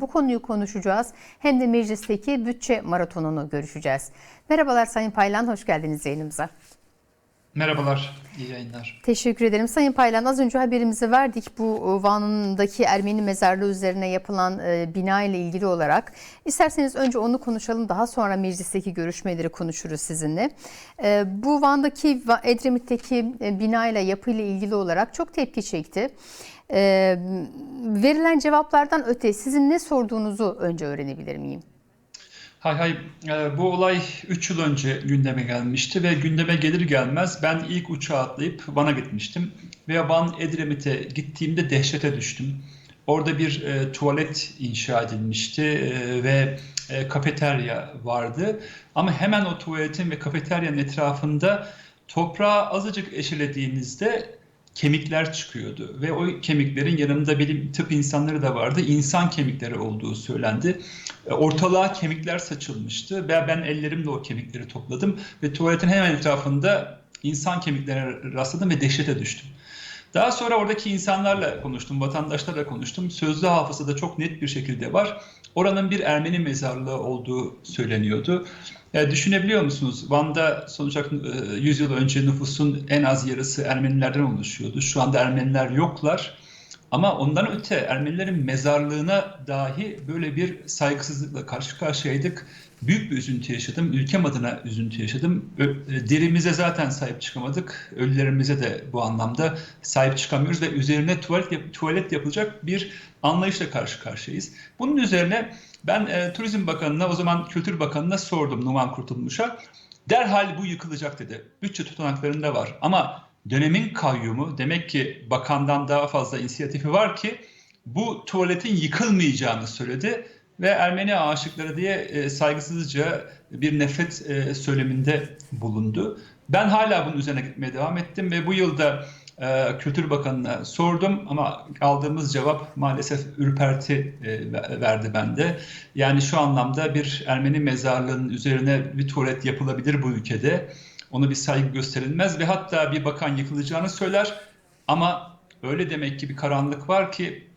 bu konuyu konuşacağız hem de meclisteki bütçe maratonunu görüşeceğiz. Merhabalar Sayın Paylan, hoş geldiniz yayınımıza. Merhabalar, iyi yayınlar. Teşekkür ederim. Sayın Paylan az önce haberimizi verdik bu Van'daki Ermeni mezarlığı üzerine yapılan e, bina ile ilgili olarak. İsterseniz önce onu konuşalım daha sonra meclisteki görüşmeleri konuşuruz sizinle. E, bu Van'daki Edremit'teki e, bina ile yapı ile ilgili olarak çok tepki çekti. E, verilen cevaplardan öte sizin ne sorduğunuzu önce öğrenebilir miyim? Hay hay bu olay 3 yıl önce gündeme gelmişti ve gündeme gelir gelmez ben ilk uçağa atlayıp Van'a gitmiştim. Ve Van Edremit'e gittiğimde dehşete düştüm. Orada bir e, tuvalet inşa edilmişti e, ve e, kafeterya vardı. Ama hemen o tuvaletin ve kafeteryanın etrafında toprağı azıcık eşelediğinizde kemikler çıkıyordu ve o kemiklerin yanında bilim tıp insanları da vardı. İnsan kemikleri olduğu söylendi. Ortalığa kemikler saçılmıştı ve ben ellerimle o kemikleri topladım ve tuvaletin hemen etrafında insan kemiklerine rastladım ve dehşete düştüm. Daha sonra oradaki insanlarla konuştum, vatandaşlarla konuştum. Sözlü hafızada çok net bir şekilde var. Oranın bir Ermeni mezarlığı olduğu söyleniyordu. Yani düşünebiliyor musunuz? Van'da sonuç olarak 100 yıl önce nüfusun en az yarısı Ermenilerden oluşuyordu. Şu anda Ermeniler yoklar. Ama ondan öte Ermenilerin mezarlığına dahi böyle bir saygısızlıkla karşı karşıyaydık. Büyük bir üzüntü yaşadım. Ülkem adına üzüntü yaşadım. Derimize zaten sahip çıkamadık. Ölülerimize de bu anlamda sahip çıkamıyoruz ve üzerine tuvalet, tuvalet yapılacak bir anlayışla karşı karşıyayız. Bunun üzerine ben e, Turizm Bakanı'na o zaman Kültür Bakanı'na sordum Numan Kurtulmuş'a. Derhal bu yıkılacak dedi. Bütçe tutanaklarında var ama dönemin kayyumu demek ki bakandan daha fazla inisiyatifi var ki bu tuvaletin yıkılmayacağını söyledi ve Ermeni aşıkları diye e, saygısızca bir nefret e, söyleminde bulundu. Ben hala bunun üzerine gitmeye devam ettim ve bu yılda e, Kültür Bakanı'na sordum ama aldığımız cevap maalesef ürperti verdi bende. Yani şu anlamda bir Ermeni mezarlığının üzerine bir tuvalet yapılabilir bu ülkede. Ona bir saygı gösterilmez ve hatta bir bakan yıkılacağını söyler ama öyle demek ki bir karanlık var ki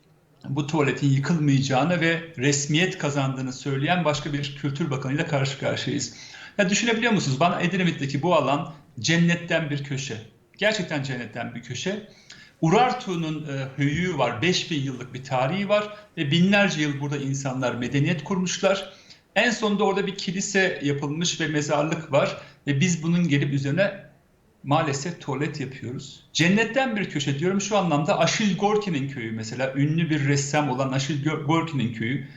bu tuvaletin yıkılmayacağını ve resmiyet kazandığını söyleyen başka bir kültür bakanıyla karşı karşıyayız. Ya düşünebiliyor musunuz? Bana Edremit'teki bu alan cennetten bir köşe. Gerçekten cennetten bir köşe. Urartu'nun e, höyüğü var. 5000 yıllık bir tarihi var ve binlerce yıl burada insanlar medeniyet kurmuşlar. En sonunda orada bir kilise yapılmış ve mezarlık var ve biz bunun gelip üzerine maalesef tuvalet yapıyoruz. Cennetten bir köşe diyorum şu anlamda Aşil Gorki'nin köyü mesela ünlü bir ressam olan Aşil Gorki'nin köyü.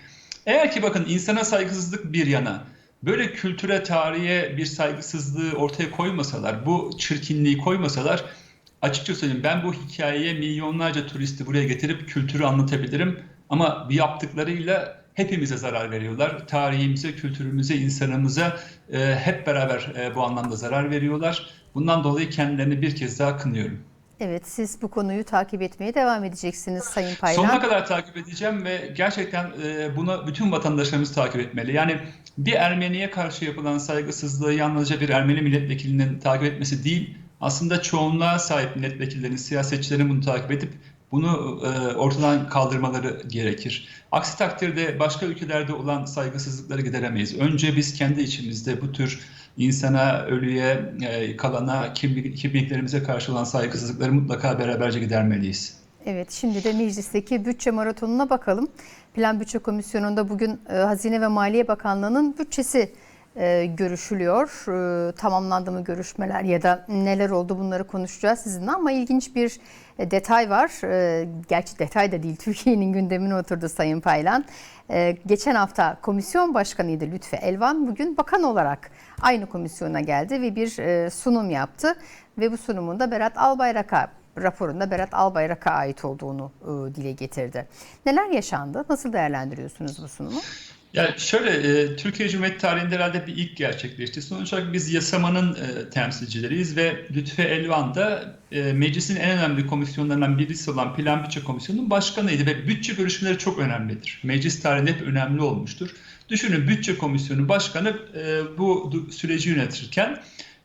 Eğer ki bakın insana saygısızlık bir yana böyle kültüre, tarihe bir saygısızlığı ortaya koymasalar, bu çirkinliği koymasalar açıkça söyleyeyim ben bu hikayeye milyonlarca turisti buraya getirip kültürü anlatabilirim. Ama bir yaptıklarıyla hepimize zarar veriyorlar. Tarihimize, kültürümüze, insanımıza e, hep beraber e, bu anlamda zarar veriyorlar. Bundan dolayı kendilerini bir kez daha kınıyorum. Evet, siz bu konuyu takip etmeye devam edeceksiniz Sayın Paylan. Sonuna kadar takip edeceğim ve gerçekten e, bunu bütün vatandaşlarımız takip etmeli. Yani bir Ermeniye karşı yapılan saygısızlığı yalnızca bir Ermeni milletvekilinin takip etmesi değil, aslında çoğunluğa sahip milletvekillerinin, siyasetçilerin bunu takip edip bunu e, ortadan kaldırmaları gerekir. Aksi takdirde başka ülkelerde olan saygısızlıkları gideremeyiz. Önce biz kendi içimizde bu tür insana, ölüye, e, kalana, kimlik, kimliklerimize karşı olan saygısızlıkları mutlaka beraberce gidermeliyiz. Evet, şimdi de meclisteki bütçe maratonuna bakalım. Plan Bütçe Komisyonu'nda bugün e, Hazine ve Maliye Bakanlığı'nın bütçesi e, görüşülüyor. E, tamamlandı mı görüşmeler ya da neler oldu bunları konuşacağız sizinle ama ilginç bir e, detay var. E, gerçi detay da değil Türkiye'nin gündemine oturdu Sayın Paylan. Geçen hafta komisyon başkanıydı Lütfi Elvan. Bugün bakan olarak aynı komisyona geldi ve bir sunum yaptı. Ve bu sunumunda Berat Albayrak'a raporunda Berat Albayrak'a ait olduğunu dile getirdi. Neler yaşandı? Nasıl değerlendiriyorsunuz bu sunumu? Yani şöyle, e, Türkiye Cumhuriyeti tarihinde herhalde bir ilk gerçekleşti. Sonuç olarak biz yasamanın e, temsilcileriyiz ve Lütfi Elvan da e, meclisin en önemli komisyonlarından birisi olan Plan Bütçe Komisyonu'nun başkanıydı ve bütçe görüşmeleri çok önemlidir. Meclis tarihinde hep önemli olmuştur. Düşünün Bütçe Komisyonu Başkanı e, bu süreci yönetirken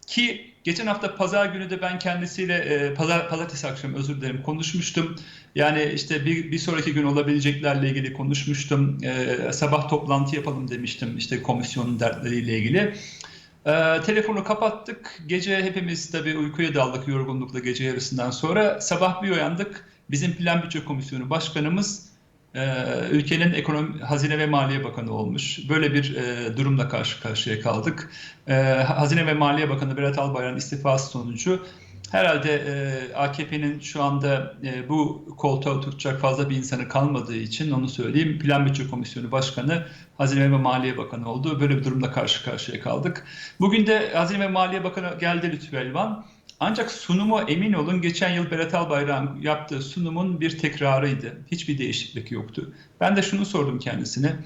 ki Geçen hafta pazar günü de ben kendisiyle e, pazar pazartesi akşam özür dilerim konuşmuştum. Yani işte bir, bir sonraki gün olabileceklerle ilgili konuşmuştum. E, sabah toplantı yapalım demiştim işte komisyonun dertleriyle ilgili. E, telefonu kapattık. Gece hepimiz tabii uykuya daldık yorgunlukla gece yarısından sonra. Sabah bir uyandık. Bizim Plan Bütçe Komisyonu Başkanımız e, ülkenin ekonomi, Hazine ve Maliye Bakanı olmuş. Böyle bir e, durumla karşı karşıya kaldık. E, Hazine ve Maliye Bakanı Berat Albayrak'ın istifası sonucu herhalde e, AKP'nin şu anda e, bu koltuğa oturtacak fazla bir insanı kalmadığı için onu söyleyeyim. Plan Bütçe Komisyonu Başkanı Hazine ve Maliye Bakanı oldu. Böyle bir durumla karşı karşıya kaldık. Bugün de Hazine ve Maliye Bakanı geldi Lütfü Elvan. Ancak sunumu emin olun geçen yıl Berat Albayrak'ın yaptığı sunumun bir tekrarıydı. Hiçbir değişiklik yoktu. Ben de şunu sordum kendisine.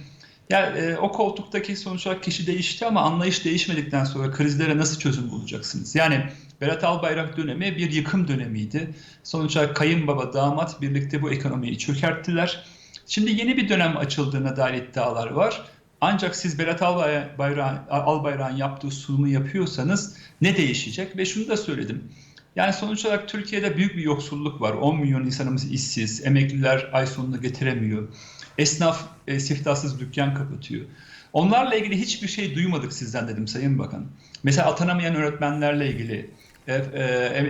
Ya e, o koltuktaki sonuç kişi değişti ama anlayış değişmedikten sonra krizlere nasıl çözüm bulacaksınız? Yani Berat Albayrak dönemi bir yıkım dönemiydi. Sonuç olarak kayınbaba, damat birlikte bu ekonomiyi çökerttiler. Şimdi yeni bir dönem açıldığına dair iddialar var. Ancak siz Berat Albayrak'ın Albayrak yaptığı sunumu yapıyorsanız ne değişecek? Ve şunu da söyledim. Yani sonuç olarak Türkiye'de büyük bir yoksulluk var. 10 milyon insanımız işsiz, emekliler ay sonunu getiremiyor. Esnaf e, siftahsız dükkan kapatıyor. Onlarla ilgili hiçbir şey duymadık sizden dedim Sayın Bakan. Mesela atanamayan öğretmenlerle ilgili, e, e,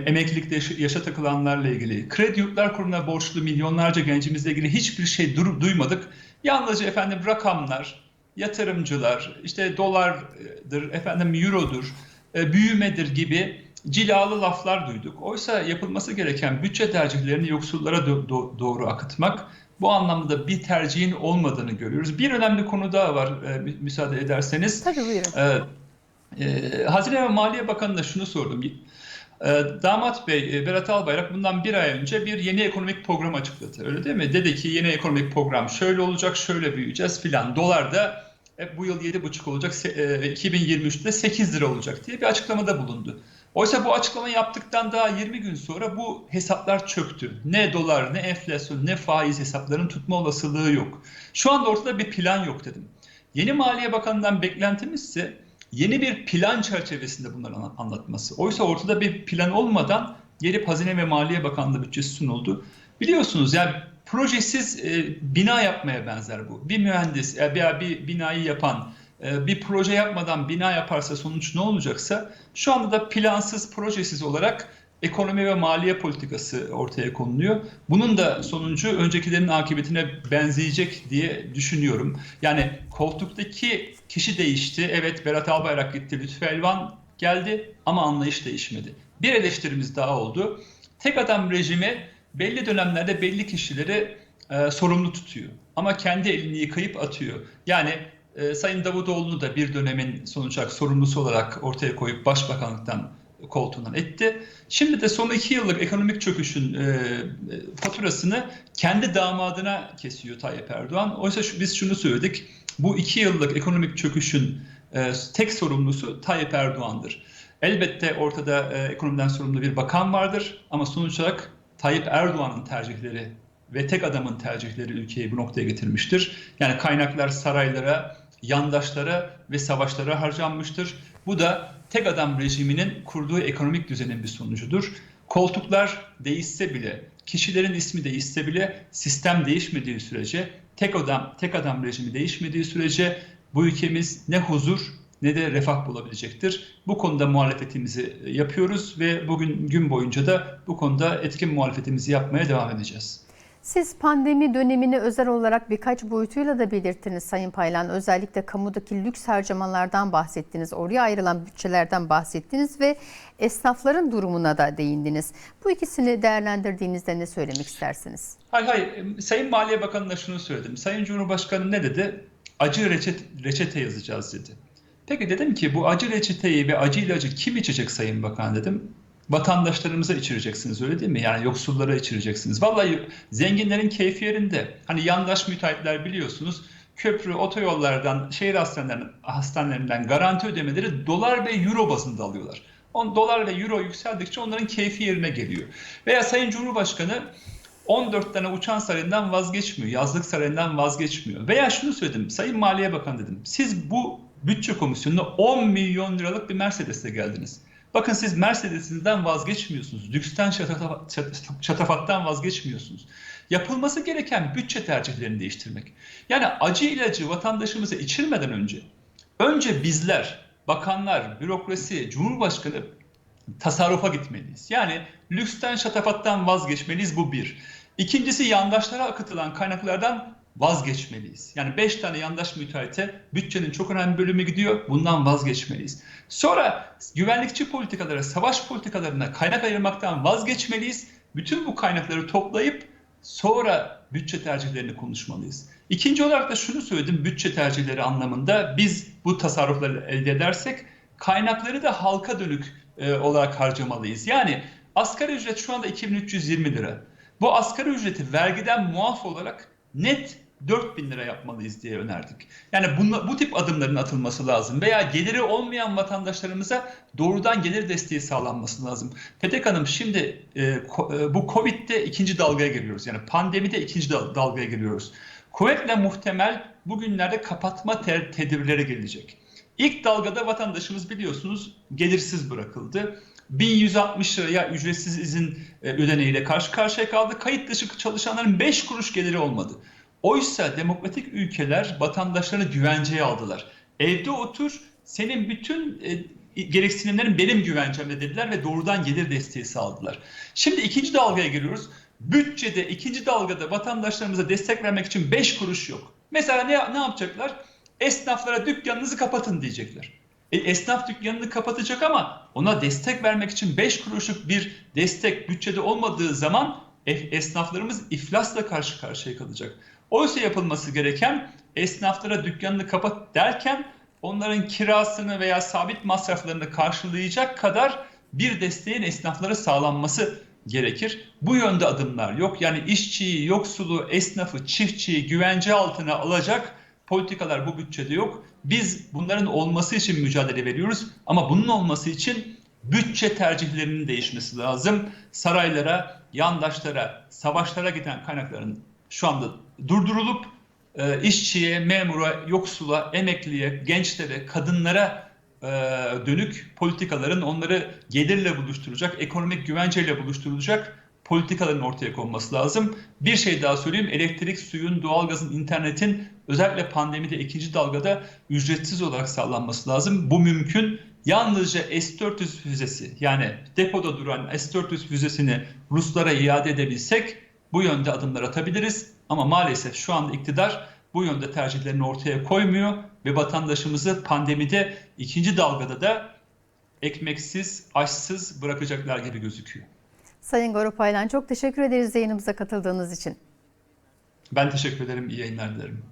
emeklilikte yaşa, takılanlarla ilgili, kredi yurtlar kurumuna borçlu milyonlarca gencimizle ilgili hiçbir şey duymadık. Yalnızca efendim rakamlar, yatırımcılar, işte dolardır, efendim eurodur, e, büyümedir gibi cilalı laflar duyduk. Oysa yapılması gereken bütçe tercihlerini yoksullara do- do- doğru akıtmak. Bu anlamda bir tercihin olmadığını görüyoruz. Bir önemli konu daha var e, müsaade ederseniz. Tabii buyurun. E, e, Hazine ve Maliye Bakanı'na şunu sordum. E, Damat Bey, e, Berat Albayrak bundan bir ay önce bir yeni ekonomik program açıkladı. Öyle değil mi? Dedi ki yeni ekonomik program şöyle olacak, şöyle büyüyeceğiz filan. Dolar da e, bu yıl 7,5 olacak, se- e, 2023'te 8 lira olacak diye bir açıklamada bulundu. Oysa bu açıklama yaptıktan daha 20 gün sonra bu hesaplar çöktü. Ne dolar, ne enflasyon, ne faiz hesaplarının tutma olasılığı yok. Şu anda ortada bir plan yok dedim. Yeni Maliye Bakanı'ndan beklentimiz ise yeni bir plan çerçevesinde bunları anla- anlatması. Oysa ortada bir plan olmadan gelip Hazine ve Maliye Bakanlığı bütçesi sunuldu. Biliyorsunuz yani projesiz e, bina yapmaya benzer bu. Bir mühendis e, veya bir binayı yapan e, bir proje yapmadan bina yaparsa sonuç ne olacaksa şu anda da plansız, projesiz olarak ekonomi ve maliye politikası ortaya konuluyor. Bunun da sonucu öncekilerin akıbetine benzeyecek diye düşünüyorum. Yani koltuktaki kişi değişti. Evet Berat Albayrak gitti, Lütfü Elvan geldi ama anlayış değişmedi. Bir eleştirimiz daha oldu. Tek adam rejimi belli dönemlerde belli kişileri e, sorumlu tutuyor. Ama kendi elini yıkayıp atıyor. Yani e, Sayın Davutoğlu'nu da bir dönemin sonuç olarak sorumlusu olarak ortaya koyup başbakanlıktan koltuğundan etti. Şimdi de son iki yıllık ekonomik çöküşün e, faturasını kendi damadına kesiyor Tayyip Erdoğan. Oysa şu, biz şunu söyledik. Bu iki yıllık ekonomik çöküşün e, tek sorumlusu Tayyip Erdoğan'dır. Elbette ortada e, ekonomiden sorumlu bir bakan vardır ama sonuç olarak Tayyip Erdoğan'ın tercihleri ve tek adamın tercihleri ülkeyi bu noktaya getirmiştir. Yani kaynaklar saraylara, yandaşlara ve savaşlara harcanmıştır. Bu da tek adam rejiminin kurduğu ekonomik düzenin bir sonucudur. Koltuklar değişse bile, kişilerin ismi değişse bile sistem değişmediği sürece, tek adam tek adam rejimi değişmediği sürece bu ülkemiz ne huzur ne de refah bulabilecektir. Bu konuda muhalefetimizi yapıyoruz ve bugün gün boyunca da bu konuda etkin muhalefetimizi yapmaya devam edeceğiz. Siz pandemi dönemini özel olarak birkaç boyutuyla da belirttiniz Sayın Paylan. Özellikle kamudaki lüks harcamalardan bahsettiniz, oraya ayrılan bütçelerden bahsettiniz ve esnafların durumuna da değindiniz. Bu ikisini değerlendirdiğinizde ne söylemek istersiniz? Hay hay, Sayın Maliye Bakanı'na şunu söyledim. Sayın Cumhurbaşkanı ne dedi? Acı reçete, reçete yazacağız dedi. Peki dedim ki bu acı reçeteyi ve acı ilacı kim içecek Sayın Bakan dedim. Vatandaşlarımıza içireceksiniz öyle değil mi? Yani yoksullara içireceksiniz. Vallahi zenginlerin keyfi yerinde. Hani yandaş müteahhitler biliyorsunuz köprü, otoyollardan, şehir hastanelerinden, hastanelerinden garanti ödemeleri dolar ve euro bazında alıyorlar. On, dolar ve euro yükseldikçe onların keyfi yerine geliyor. Veya Sayın Cumhurbaşkanı 14 tane uçan sarayından vazgeçmiyor. Yazlık sarayından vazgeçmiyor. Veya şunu söyledim. Sayın Maliye Bakanı dedim. Siz bu bütçe komisyonuna 10 milyon liralık bir Mercedes'le geldiniz. Bakın siz Mercedes'inizden vazgeçmiyorsunuz. Lüksten şatafa- şat- şatafattan vazgeçmiyorsunuz. Yapılması gereken bütçe tercihlerini değiştirmek. Yani acı ilacı vatandaşımıza içirmeden önce önce bizler, bakanlar, bürokrasi, cumhurbaşkanı tasarrufa gitmeliyiz. Yani lüksten şatafattan vazgeçmeliyiz bu bir. İkincisi yandaşlara akıtılan kaynaklardan vazgeçmeliyiz. Yani 5 tane yandaş müteahhite bütçenin çok önemli bölümü gidiyor. Bundan vazgeçmeliyiz. Sonra güvenlikçi politikalara, savaş politikalarına kaynak ayırmaktan vazgeçmeliyiz. Bütün bu kaynakları toplayıp sonra bütçe tercihlerini konuşmalıyız. İkinci olarak da şunu söyledim bütçe tercihleri anlamında biz bu tasarrufları elde edersek kaynakları da halka dönük e, olarak harcamalıyız. Yani asgari ücret şu anda 2320 lira. Bu asgari ücreti vergiden muaf olarak net 4000 lira yapmalıyız diye önerdik. Yani bunla, bu tip adımların atılması lazım veya geliri olmayan vatandaşlarımıza doğrudan gelir desteği sağlanması lazım. Petek Hanım şimdi e, e, bu Covid'de ikinci dalgaya giriyoruz. Yani pandemide ikinci dal- dalgaya giriyoruz. Kuvvetle muhtemel bugünlerde kapatma te- tedbirleri gelecek. İlk dalgada vatandaşımız biliyorsunuz gelirsiz bırakıldı. 1160 liraya ücretsiz izin e, ödeneğiyle karşı karşıya kaldı. Kayıt dışı çalışanların 5 kuruş geliri olmadı. Oysa demokratik ülkeler vatandaşlarını güvenceye aldılar. Evde otur, senin bütün e, gereksinimlerin benim güvencemde dediler ve doğrudan gelir desteği sağladılar. Şimdi ikinci dalgaya giriyoruz. Bütçede ikinci dalgada vatandaşlarımıza destek vermek için 5 kuruş yok. Mesela ne, ne yapacaklar? Esnaflara dükkanınızı kapatın diyecekler. E, esnaf dükkanını kapatacak ama ona destek vermek için 5 kuruşluk bir destek bütçede olmadığı zaman e- esnaflarımız iflasla karşı karşıya kalacak. Oysa yapılması gereken esnaflara dükkanını kapat derken onların kirasını veya sabit masraflarını karşılayacak kadar bir desteğin esnaflara sağlanması gerekir. Bu yönde adımlar yok. Yani işçiyi, yoksulu, esnafı, çiftçiyi güvence altına alacak politikalar bu bütçede yok. Biz bunların olması için mücadele veriyoruz ama bunun olması için bütçe tercihlerinin değişmesi lazım. Saraylara, yandaşlara, savaşlara giden kaynakların şu anda durdurulup e, işçiye, memura, yoksula, emekliye, gençlere, kadınlara e, dönük politikaların onları gelirle buluşturacak, ekonomik güvenceyle buluşturulacak politikaların ortaya konması lazım. Bir şey daha söyleyeyim. Elektrik, suyun, doğalgazın, internetin özellikle pandemide ikinci dalgada ücretsiz olarak sağlanması lazım. Bu mümkün. Yalnızca S-400 füzesi yani depoda duran S-400 füzesini Ruslara iade edebilsek bu yönde adımlar atabiliriz. Ama maalesef şu anda iktidar bu yönde tercihlerini ortaya koymuyor ve vatandaşımızı pandemide ikinci dalgada da ekmeksiz, açsız bırakacaklar gibi gözüküyor. Sayın Goropaylan çok teşekkür ederiz yayınımıza katıldığınız için. Ben teşekkür ederim. İyi yayınlar dilerim.